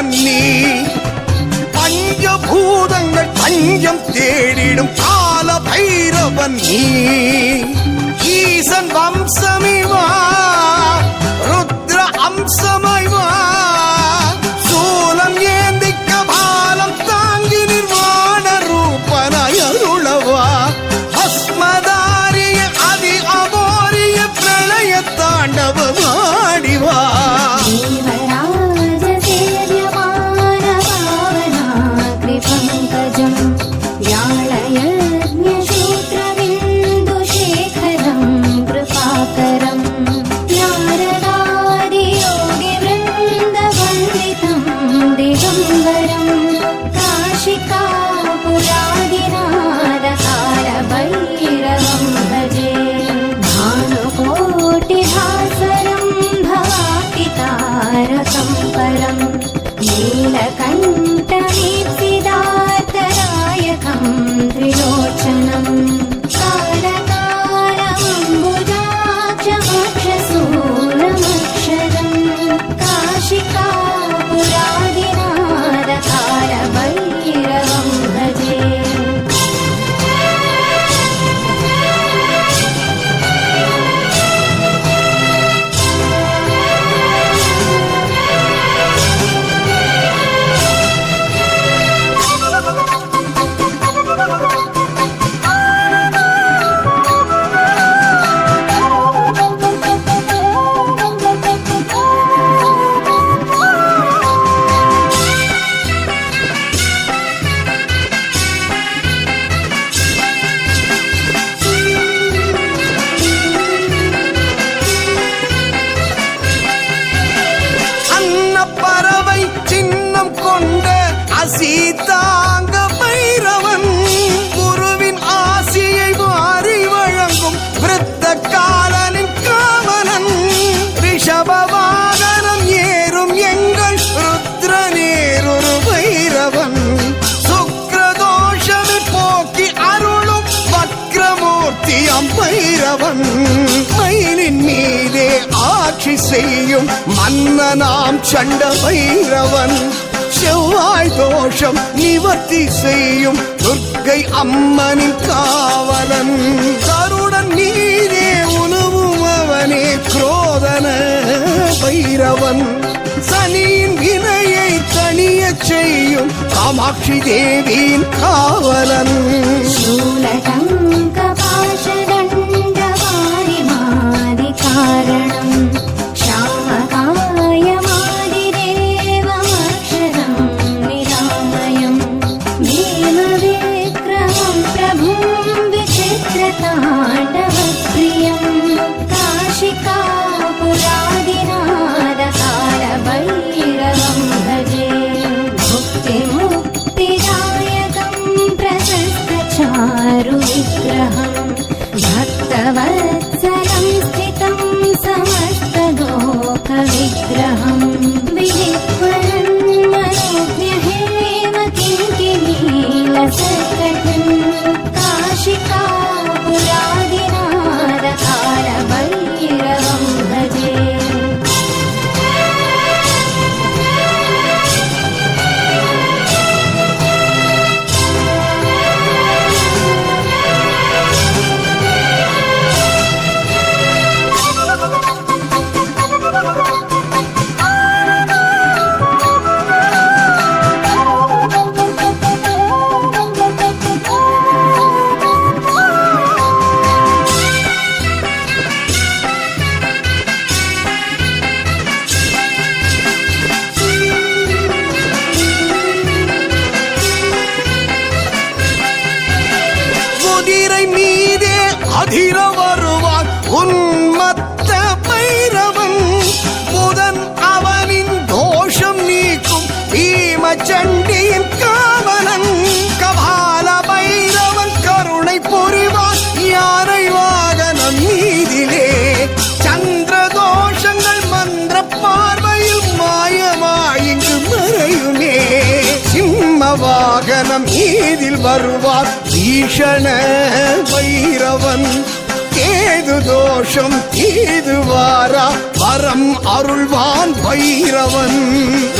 பைரவன் நீ பஞ்சபூதங்கள் பஞ்சம் தேடிடும் கால பைரவன் நீ. ஈசன் வம்சமிவா country. பறவை சின்னம் கொண்ட அசீதாங்க பைரவன். குருவின் ஆசியை மாறி வழங்கும் விருத்த காலனின் காவலன் ரிஷபவாகனம் ஏறும் எங்கள் ருத்ரநேரொரு பைரவன். சுக்ரதோஷமை போக்கி அருளும் வக்ரமூர்த்தியம் பைரவன். ஆட்சி செய்யும் மன்னனாம் சண்ட பைரவன் செவ்வாய் தோஷம் நிவர்த்தி செய்யும் துர்க்கை அம்மனின் காவலன். கருடன் நீரே உணவும் அவனே குரோதன பைரவன். சனியின் இணையை தனிய செய்யும் காமாட்சி தேவியின் காவலன். வாகனம் ஈதில் வருவார்? ஈஷண வைரவன் கேது தோஷம் ஈது வாரா? வரம் அருள்வான் வைரவன்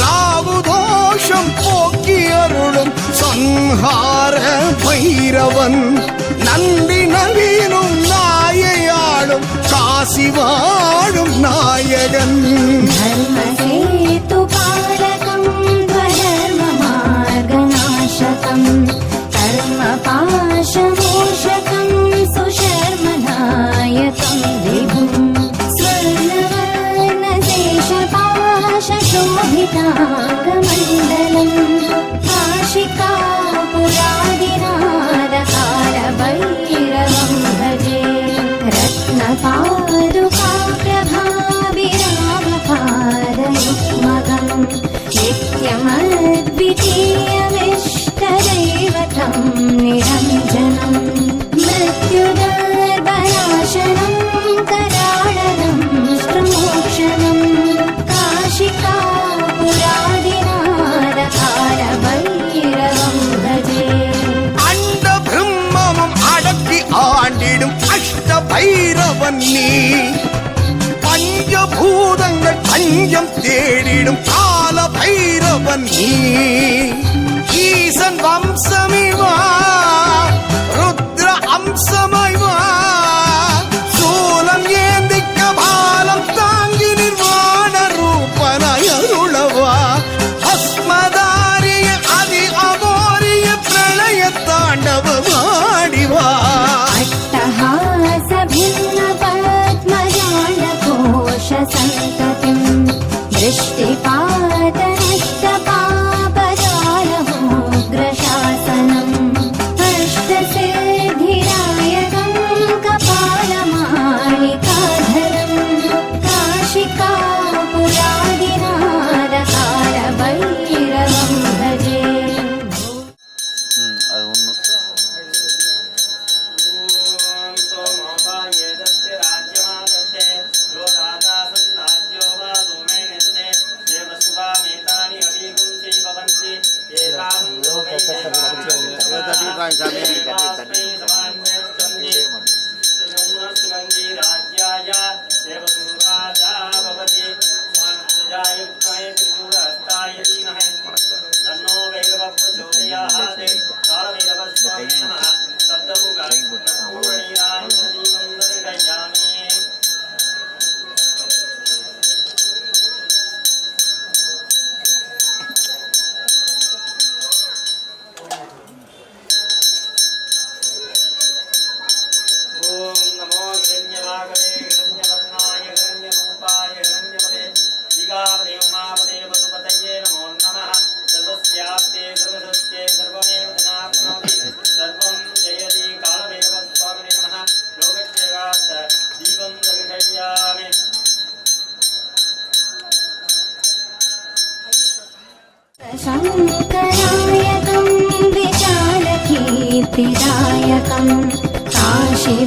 ராவு தோஷம் போக்கி அருளும் சங்கார வைரவன் நன்றி நவீனும் நாயையாளும் காசி வாழும் நாயகன். பைரவன் நீ. பஞ்சபூதங்கள் பஞ்சம் தேடிடும் கால பைரவன் நீ. ஈசன் வம்சமிவா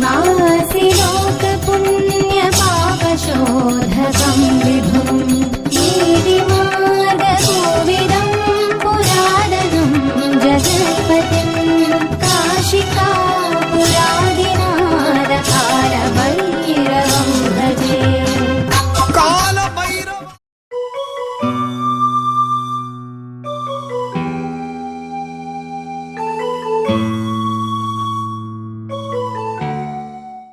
No.